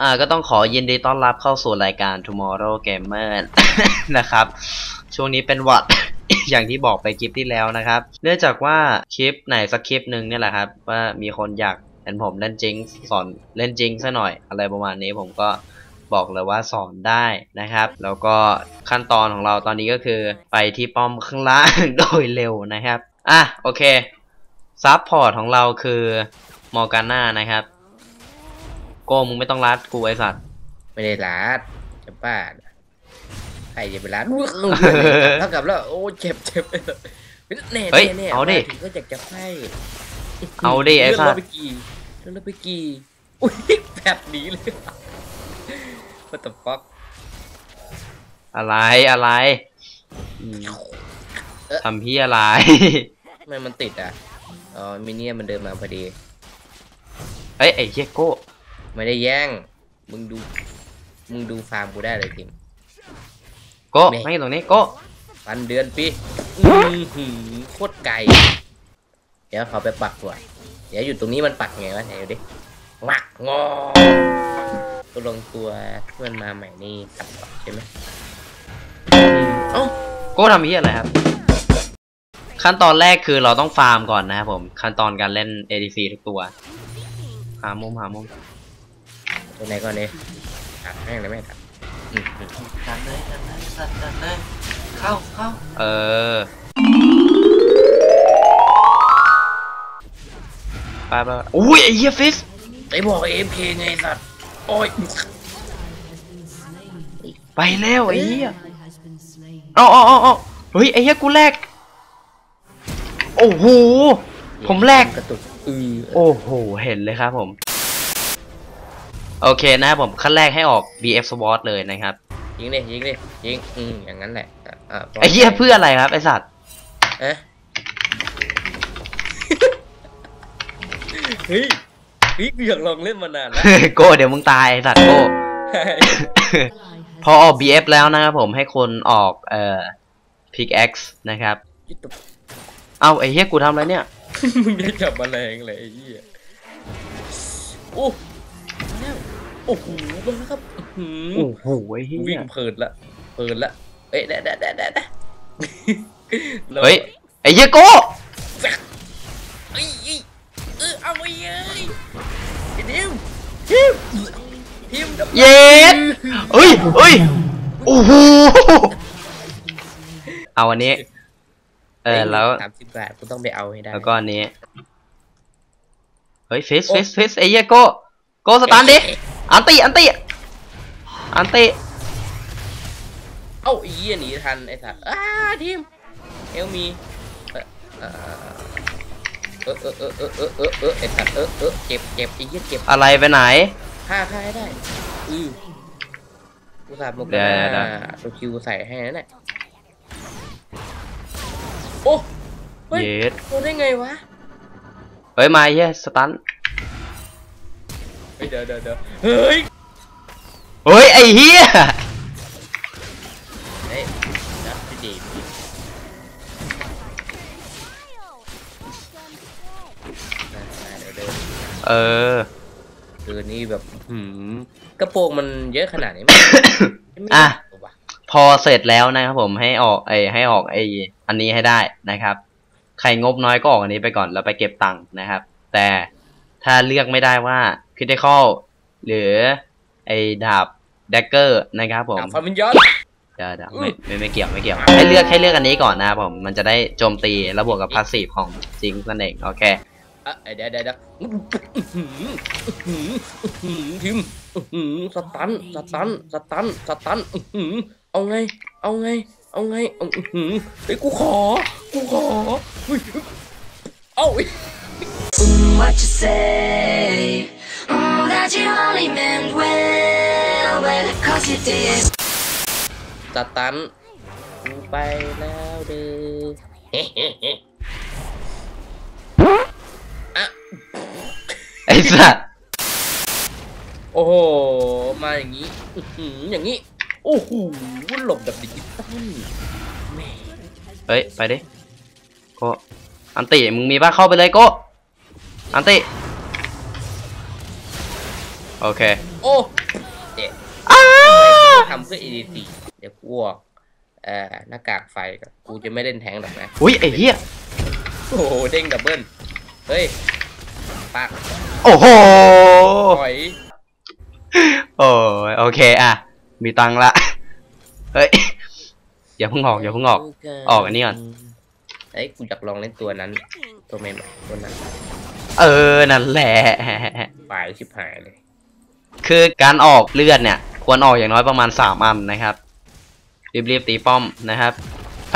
อ่าก็ต้องขอยินดีต้อนรับเข้าสู่รายการ Tomorrow Gamer นะครับ ช่วงนี้เป็นหวัด อย่างที่บอกไปคลิปที่แล้วนะครับ เนื่องจากว่าคลิปไหนสักคลิปหนึ่งเนี่ยแหละครับ ว่ามีคนอยากเห็นผมเล่นจริงสอนเล่นจริงซะหน่อยอะไรประมาณนี้ผมก็บอกเลยว่าสอนได้นะครับ แล้วก็ขั้นตอนของเราตอนนี้ก็คือไปที่ป้อมข้างล่างโดยเร็วนะครับ อะโอเคซับพอร์ตของเราคือมอร์กาน่านะครับ ก้มึงไม่ต้องรัดกูไอสัตว์ไม่ได้รัดจะบ้าใครจะไปรัดอุ๊ยเท่ากับแล้วโอ้เจ็บเจ็บแน่เฮ้ยแน่แน่เอาดิมถึงก็อยากจะให้เอาดิไอ้เลื่อนสัเราตว์ไปกี่เลื่อนเราไปกี่อุ้ยแบบนี้เลย What the fuck อะไรอะไรอืมเอ๊ะทำพี่อะไรทำไมมันติดอะ อ๋อมิเนี่ยมันเดินมาพอดีเฮ้ยไอ้เหี้ยโก้ ไม่ได้แย่ง มึงดู มึงดูฟาร์มกูได้เลยทิมโก้แม่ไม่ตรงนี้โก้ปันเดือนปีอื้อหือโคตรไกล เดี๋ยวเขาไปปักก่อนเดี๋ยวอยู่ตรงนี้มันปักไงวะไหนดูดิวักงอตัวลงตัวที่มันมาใหม่นี่ตัดก่อนใช่ไหมเอ้าโก้ทำพี่อะไรครับ ขั้นตอนแรกคือเราต้องฟาร์มก่อนนะครับผม ขั้นตอนการเล่น ADC ทุกตัว หามุมหามุม ตัวไหนก่อนเนี่ยตัดแห้งเลยไหมตัดอืมอืมดันเลยดันเลยดันเลย เข้าเข้าเออไปไปอุ้ยไอ้เหี้ยฟิสไอ้บอกเอ็มเคไงสัตว์โอ้ยไปแล้วไอ้เหี้ยเอาเอาเอาเอาเฮ้ยไอ้เหี้ยกูแลกโอ้โหผมแลกกระตุกอือโอ้โหเห็นเลยครับผม โอเคนะครับผมขั้นแรกให้ออก BF SWOT เลยนะครับ ยิงดิยิงดิยิงอืมอย่างนั้นแหละอะอะไอ้เหี้ยเพื่ออะไรครับไอ้สัตว์เอ๊ะ เฮ้ยเฮ้ยกูอยากลองเล่นมานานแล้ว โก้เดี๋ยวมึงตายไอ้สัตว์โก้ พอออก BF แล้วนะครับผมให้คนออกเอ่อ pickaxe นะครับ ยึดตัวเอ้าไอ้เหี้ยกูทำอะไรเนี่ย มึงได้จับแมลงเลยไอ้เหี้ยโอ้มาแล้ว โอ้โหมาแล้วครับอื้อโอ้หือโหไอ้เหี้วิ่ยงเพลินละเพลินละเอ้ยได้ได้ได้ได้ได้แล้วเฮ้ยไอ้เหี้ยโก้เอ้ยเอ้ยเออเอาไว้เอ้ยไอ้ดิวทิมทิมดับเย็ดเอ้ยเอ้ยโอ้โหเอาอันนี้ เออแล้วสามสิบบาทกูต้องไปเอาให้ได้แล้วก็อันนี้เฮ้ยฟิสฟิสฟิสไอ้เหี้ยโก้โก้สตาร์ทดิ อันตีอันตีอันตีเอ้าอีหนีทันไอ้สัตอาทีมเอลมีเออเออเออเออเออเออเออไอ้สัตเออเออเจ็บเจ็บอ้เหี้เจ็บอะไรไปไหนฆ่าฆ่าให้ได้อือกูสาบบอกนะสกิลใส่ให้นั่นแหละโอ้เฮ้ยโดนได้ไงวะเฮ้ยมาเฮ้ยสตัน ฮ้ยเดี๋ยวเดี๋ยวเดี๋ยวเฮ้ยเฮ้ยไอ้เหี้ยเฮ้ยจับพี่ดีพี่มามาเดี๋ยวเดินเออเดินนี่แบบหืมกระโปรงมันเยอะขนาดนี้ไหมอะไม่รู้ว่ะพอเสร็จแล้วนะครับผมให้ออกไอให้ออกไออันนี้ให้ได้นะครับ ใครงบน้อยก็ออกอันนี้ไปก่อนแล้วไปเก็บตังค์นะครับ แต่ ถ้าเลือกไม่ได้ว่า critical หรือ ไอดาบ dagger นะครับผมดาบฟันมันย้อนเดี๋ยวเดี๋ยวไม่ไม่ไม่เกี่ยวไม่เกี่ยวให้เลือกให้เลือกอันนี้ก่อนนะครับผมมันจะได้โจมตีแล้วบวกกับพาสซีฟของจิงนั่นเองโอเคอะเดี๋ยวเดี๋ยวเดี๋ยวอื้อหืออื้อหืออื้อหือทิมอื้อหือสตันสตันสตันสตันอื้อหือเอาไง เอาไง เอาไงอื้อหือเฮ้ยกูขอ กูขอเฮ้ยเอาอีก Mm, what you say? Mm, that you only meant well, well, cause you did. สตันกูไปแล้วเด้อเฮ้เฮ้เฮ้อะไอ้สัสโอ้โห มาอย่างนี้อื้อหืออย่างนี้ โอ้โห หลบแบบดิจิตอลแหม่เฮ้ย ไปดิโก็ อันติมึงมีป่ะเข้าไปเลยโก็ อันติโอเค โอ้เด็ดอ้าทำเพื่อ EDC เดี๋ยวกูออกเอ่อหน้ากากไฟก่อนกูจะไม่เล่นแทงค์หรอกนะอุ้ยไอ้เหี้ยโอ้โหเด้งดับเบิลเฮ้ยปักโอ้โหถอยโอ้ยโอเคอะ มีตังค์ละเฮ้ยอย่าเพิ่งออกอย่าเพิ่งออกออกอันนี้ก่อนเฮ้ยกูอยากลองเล่นตัวนั้น ตัวใหม่ๆตัวนั้น เออ นั่นแหละ ปลายชิบหายเลย คือการออกเลือดเนี่ย ควรออกอย่างน้อยประมาณสามอันนะครับ รีบๆตีป้อมนะครับ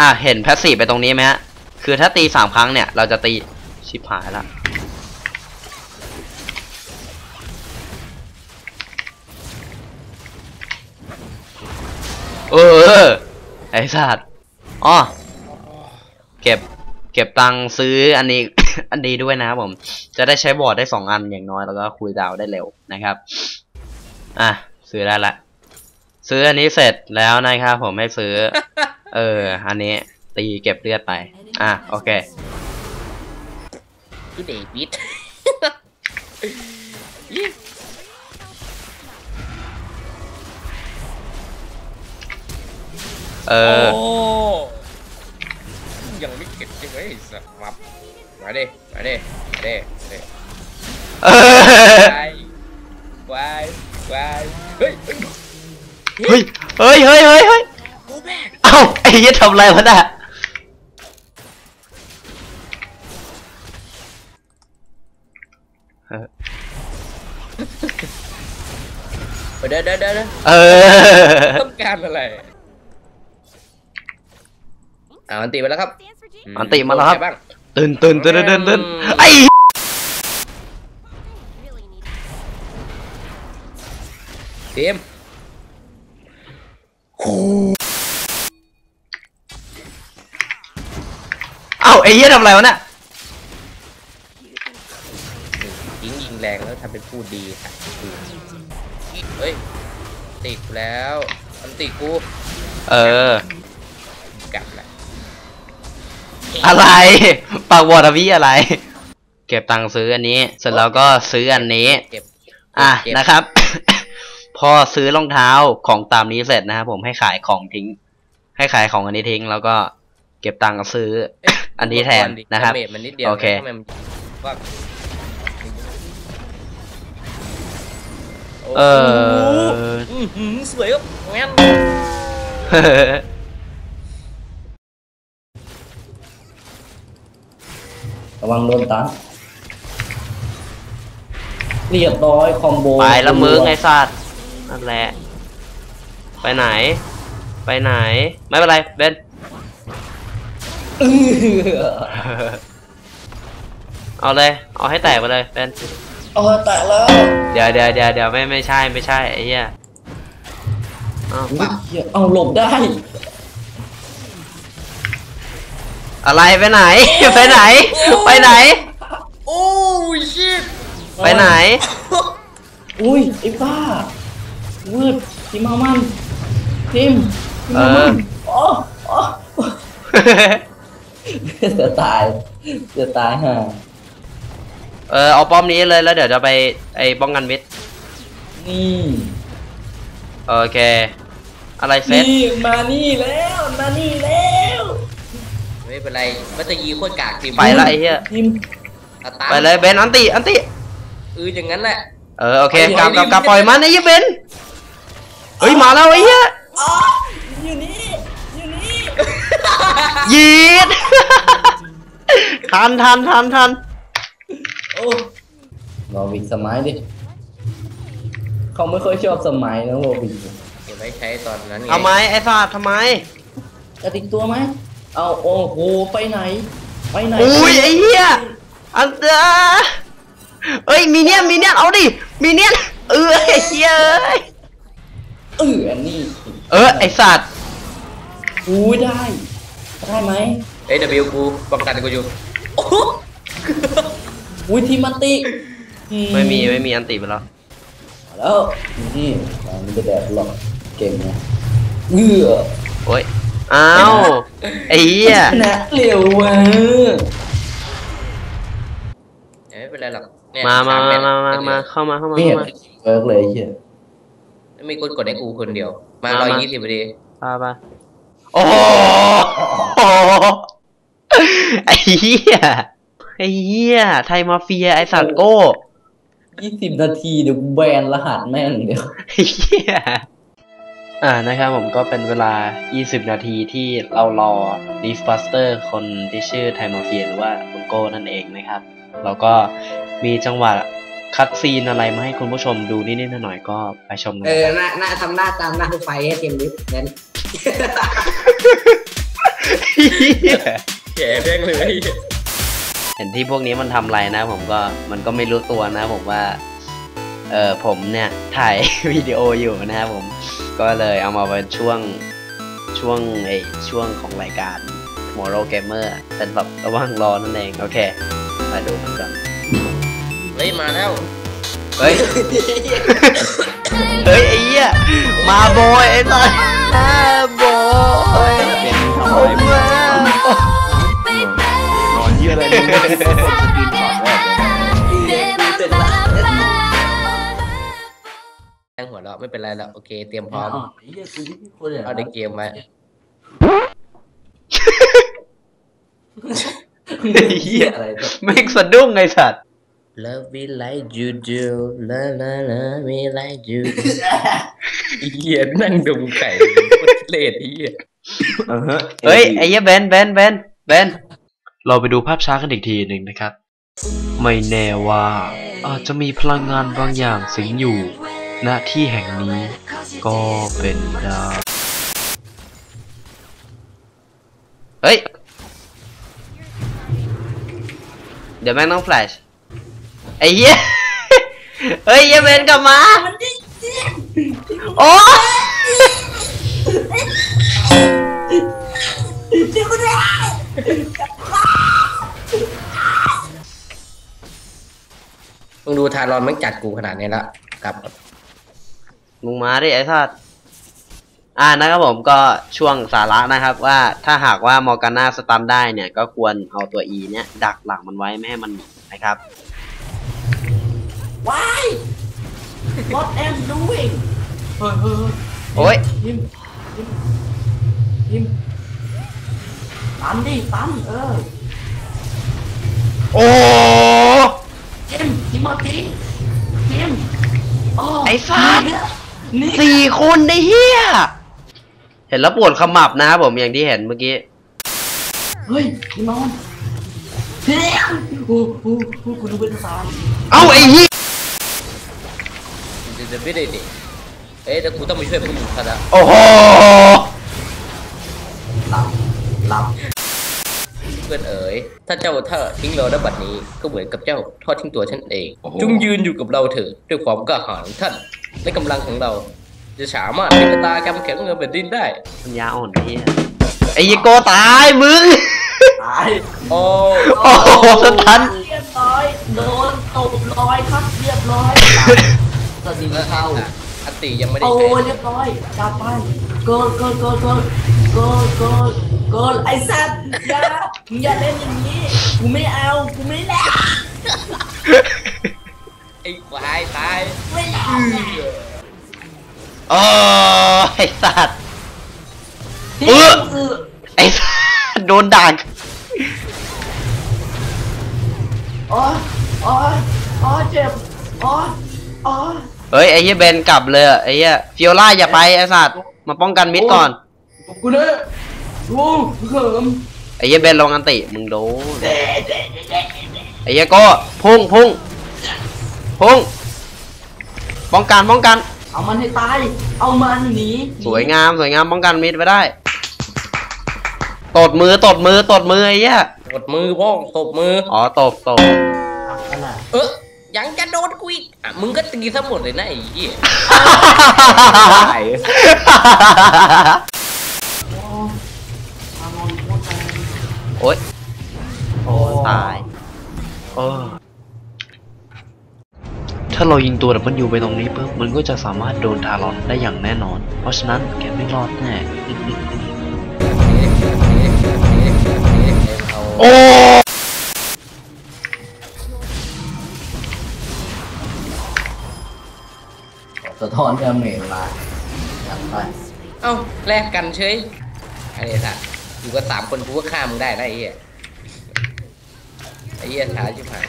อะเห็นแพสซีฟไปตรงนี้ไหมฮะ คือถ้าตีสามครั้งเนี่ย เราจะตีชิบหายละเออ ไอ้สัตว์อ๋อ เก็บ เก็บตังค์ซื้ออันนี้ อันนี้ด้วยนะครับผม จะได้ใช้บอร์ดได้สองอันอย่างน้อยแล้วก็คุยดาวน์ได้เร็วนะครับ อะซื้อได้ละ ซื้ออันนี้เสร็จแล้วนะครับผมให้ซื้อ เออ อันนี้ตีเก็บเลือดไป อะโอเคคือเดวิดเออโอ้ ยังไม่เก็บใช่ไหมไอ้สัตว์มับมาดิมาดิมาดิมาดิเออวายวายวายเฮ้ยเฮ้ยเฮ้ยเฮ้ยเฮ้ยเฮ้ยเฮ้ยกูแบกเอ้าไอ้เหี้ยทำอะไรวะน่ะเออเดี๋ยวเดี๋ยวเดี๋ยวเดี๋ยวเออต้องการอะไร อ่ามันตีไปแล้วครับอันติมาแล้วครับโดนใบ้างตื่นตื่นตื่นตื่นตื่นไอ้ทีมเอ้าไอ้เหี้ยทำอะไรวะน่ะยิงยิงแรงแล้วทำเป็นพูดดีค่ะเฮ้ยติดแล้วมันติดกู เออกลับละ อะไร ปากวอดอะพี่อะไร เก็บตังค์ซื้ออันนี้ เสร็จแล้วก็ซื้ออันนี้ เก็บ อะเก็บนะครับ พอซื้อรองเท้าของตามนี้เสร็จนะครับผมให้ขายของทิ้ง ให้ขายของอันนี้ทิ้ง แล้วก็เก็บตังค์ซื้อเอ๊ะอันนี้แทนดินะครับดาเมจมันนิดเดียวโอเคทำไมมันว่าเอออื้อหือสวยครับงั้น ระวังโดนตันเรียบร้อยคอมโบไปละมึงไอ้สัตว์นั่นแหละ ไปไหน ไปไหน ไม่เป็นไรเบนเออเอาเลย เอาให้แตกไปเลยเบนเอาแตะแล้ว เดี๋ยวเดี๋ยวเดี๋ยวเดี๋ยวไม่ไม่ใช่ไม่ใช่ไอ้เหี้ยอ้าวอุ๊ยเหี้ยเอาหลบได้ อะไรไปไหน ไปไหน ไปไหน โอ้ยชิตไปไหน อุ้ยไอ้บ้าวืดทีมามันทีมทีมามันโอ้โอ้จะตายจะตายห่าเออเอาป้อมนี้เลยแล้วเดี๋ยวจะไปไอ้ป้องกันมิดนี่โอเค อะไรเซตนี่มานี่แล้วมานี่แล้ว ไม่เป็นไรมัตตยีโคตรกากทีมไปละไอ้เหี้ยทีมตาตามไปเลยเบนอันติอันติเอออย่างนั้นแหละเออโอเคไปกลับไปกลับดิกลับปล่อยมันไอ้เหี้ยเบนเฮ้ยมาแล้วไอ้เหี้ยอ๋ออยู่นี่อยู่นี่ยีดทันทันทันทันโอ้วอวิกสมัยดิเขาไม่ค่อยชอบสมัยนะวอวิกเก็บไว้ใช้ตอนนั้นไงทำไมไอ้สัตว์ทำไมกระติกตัวไหม เอาโอ้โหไปไหน ไปไหนอุ้ยไอ้เหี้ยอันเดอเอ้ยมีเนียนมีเนียนเอาดิมีเนียนเออไอ้เหี้ยเอ้ยเอออันนี้เออไอ้สัตว์อุ้ยได้ได้ไหมเอ้ย W กูป้องกันกูอยู่โอ้โหอุ้ยทีมันติไม่มีไม่มีอันติไปแล้วมาแล้วนี่มันจะแดดหรอกเก่งนะเอื้อโอ้ย อ้าวไอ้เหี้ยชนะเร็วว่ะเอ้ยไม่เป็นไรหรอกเนี่ยมามาสมาเม็ดมามาเดียวมาเข้ามาเข้ามาไม่เข้าเห็นมาเวิร์กเลยไอ้เหี้ยมีคนกดให้กูคนเดียว มามาร้อยมายี่สิบพอดีไปไปโอ้โหไอ้เหี้ยไอ้เหี้ยไทยมาเฟียไอ้สัตว์โก้ยี่สิบนาทีเดี๋ยวกูแบนรหัสแม่งเดี๋ยว ไอ้เหี้ย อ่านะครับผมก็เป็นเวลา 20 นาทีที่เรารอ d e e f b u s t e r คนที่ชื่อไทยมาเฟียหรือว่าคุณโก้นั่นเองนะครับ แล้วก็มีจังหวะคัดซีนอะไรมาให้คุณผู้ชมดูนิดๆหน่อยๆก็ไปชมกันเออหน้าหน้าทำหน้าตามหน้าทุกไฟให้เต็มลิฟต์นั้นแก่แพงเลยเห็นที่พวกนี้มันทำอะไรนะ ผมก็มันก็ไม่รู้ตัวนะผมว่า เออผมเนี่ยถ่ายวิดีโออยู่นะครับผมก็เลยเอามาเป็นช่วงช่วงไอช่วงของรายการ Tomorrow Gamer เป็นแบบระหว่างรอนั่นเอง โอเค มาดูมันกันเฮ้ย มาแล้ว เฮ้ย เฮ้ย ไอ้เหี้ย มาโบยไอ้สัสมาโบยโอ้มา นอนเยี่ยอะไรมึงไม่ได้กดสกรีนช็อตแรกเลย งหัวเราะไม่เป็นไรแล้วโอเค เตรียมพร้อมไอ้เหี้ยกูยิ่งคนอย่างเอาในเกมไว้เหี้ยอะไรแบบแม่งสะดุ้งไอ้สัตว์ Love me like you do la la la me like you เหี้ยนั่งดมไก่โคตรเลดเหี้ยอ่าฮะเฮ้ยไอ้เหี้ยเบนเบนเบนเบนเราไปดูภาพช้ากันอีกทีหนึ่งนะครับ ไม่แน่ว่าอาจจะมีพลังงานบางอย่างสิงอยู่ ณที่แห่งนี้ก็เป็นได้เฮ้ย เดี๋ยวแม่งต้องแฟลชไอ้เหี้ย เฮ้ยเยเบนกลับมา โอ้มึงดูทารอนมันจัดกูขนาดนี้ละกลับ มึงมาดิไอ้สัตว์อ่านะครับผมก็ช่วงสาระนะครับ ว่าถ้าหากว่ามอร์กาน่าสตันได้เนี่ย ก็ควรเอาตัว E เนี่ย ดักหลังมันไว้ไม่ให้มันหนีนะครับ Why What am doing เฮ้ยเฮ้ยโอ้ยยิมยิมยิมตันดิตันเออโอ้ยิมยิมมาทียิมโอ้ไอ้สัตว์ นี่สี่คนไอ้เหี้ยเห็นแล้วปวดขมับนะครับผมอย่างที่เห็นเมื่อกี้ เฮ้ยยิมนอนเฮ้ยโอ้โหโอ้โหกูดูเป็นสายเอ้าไอ้เหี้ยเดี๋ยวเดี๋ยวไม่ได้ดิเอ้ยเดี๋ยวกูต้องไปช่วยพวกมึงซะละโอ้โหหลับหลับเพื่อนเอ๋ย ถ้าเจ้าถ้าทิ้งเราณบัดนี้ก็เหมือนกับเจ้าทอดทิ้งตัวฉันเอง จงยืนอยู่กับเราเถอะด้วยความกล้าหาญของท่าน และกำลังของเรา จะสามารถเป็นชะตากรรมแข็งเงินแผ่นดินได้ปัญญาอ่อนไอ้เหี้ยไอ้เหี้ยโกตายมึง ตายโอ้โอ้โหสตันเรียบร้อยโดนตบร้อยครับเรียบร้อยสวัสดีเข้าอันตียังไม่ได้โอ้ใช้เรียบร้อยจับไปโกลโกลโกลโกลโกลโกลโกลไอ้สัตว์อย่ามึงอย่าเล่นอย่างนี้กูไม่เอากูไม่เล่นไอ้ควายตายไม่เล่น โอ้ไอ้สัตว์ที่เออคือไอ้สัตว์โดนดักโอ้ยโอ้ยโอ้ยเจ็บโอ้ยโอ้ยเฮ้ยไอ้เหี้ยเบนกลับเลยอะไอ้เหี้ยฟิโอล่าอย่าไปไอ้สัตว์มาป้องกันมิดก่อนกูเนี่ยดูเขิมไอ้เหี้ยเบนลงอันติมึงโดนไอ้เหี้ยโก็พุ่งพุ่งพุ่ง ป้องกันป้องกัน เอามันให้ตาย เอามันหนีสวยงามสวยงามป้องกันมิดไปได้ ตดมือตดมือตดมือไอ้เหี้ยกดมือพ่อตบมือ อ๋อตบตบขนาดเออยังจะโดนกูอีกอะมึงก็ตีซะหมดเลยนะไอ้เหี้ยไอ้โอ้อานอนโคตรแรงโอ๊ยโอ้ตายโอ้ ถ้าเรายิงตัวดับเบิลยูไปตรงนี้ปุ๊บมันก็จะสามารถโดนทารอนได้อย่างแน่นอน เพราะฉะนั้นแกไม่รอดแน่โอ้สะท้อนดาเมลมาจัดไปเอ้าแลกกันเฉยอันนี้สัตว์อยู่กับสามคนกูก็ฆ่ามึงได้นะไอ้เหี้ยไอ้เหี้ยช้าชิบหาย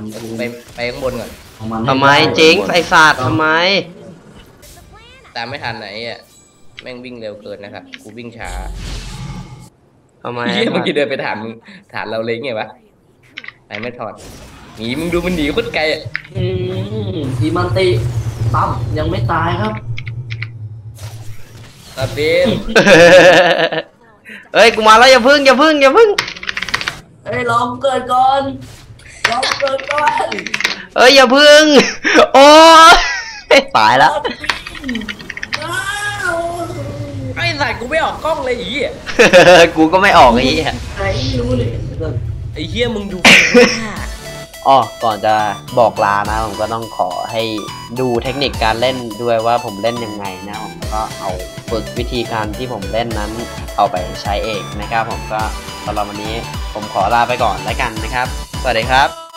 มเอามันไปไปข้างบนก่อนเอามันทำไมเจ๊งไอศาสตร์ทำไม ตามไม่ทันไหนอะแม่งวิ่งเร็วเกินนะครับกูวิ่งช้าทำไมไอ้เหี้ยเมื่อกี้เดินไปถามมึงถามเราเลยไงวะไหนไม่ถอดหนีมึงดูมันหนีโคตรไกลอะอืมทีมันติตั้มยังไม่ตายครับตาเบนเฮ้ย กูมาแล้วอย่าพึ่งอย่าพึ่งอย่าพึ่ง เอ้ยลองเกิดก่อน ลองเกิดก่อนเอ้ยอย่าพึ่ง โอ้ยตายแล้วอ้าวไอ้สายกูไม่ออกกล้องเลยไอ้เหี้ยกูก็ไม่ออกไอ้เหี้ยไหนรู้เลย ไอ้เหี้ยมึงดู อ๋อก่อนจะบอกลานะ ผมก็ต้องขอให้ดูเทคนิคการเล่นด้วยว่าผมเล่นยังไงนะ ผมก็เอาฝึกวิธีการที่ผมเล่นนั้นเอาไปใช้เองนะครับ ผมก็สำหรับวันนี้ผมขอลาไปก่อนแล้วกันนะครับ สวัสดีครับ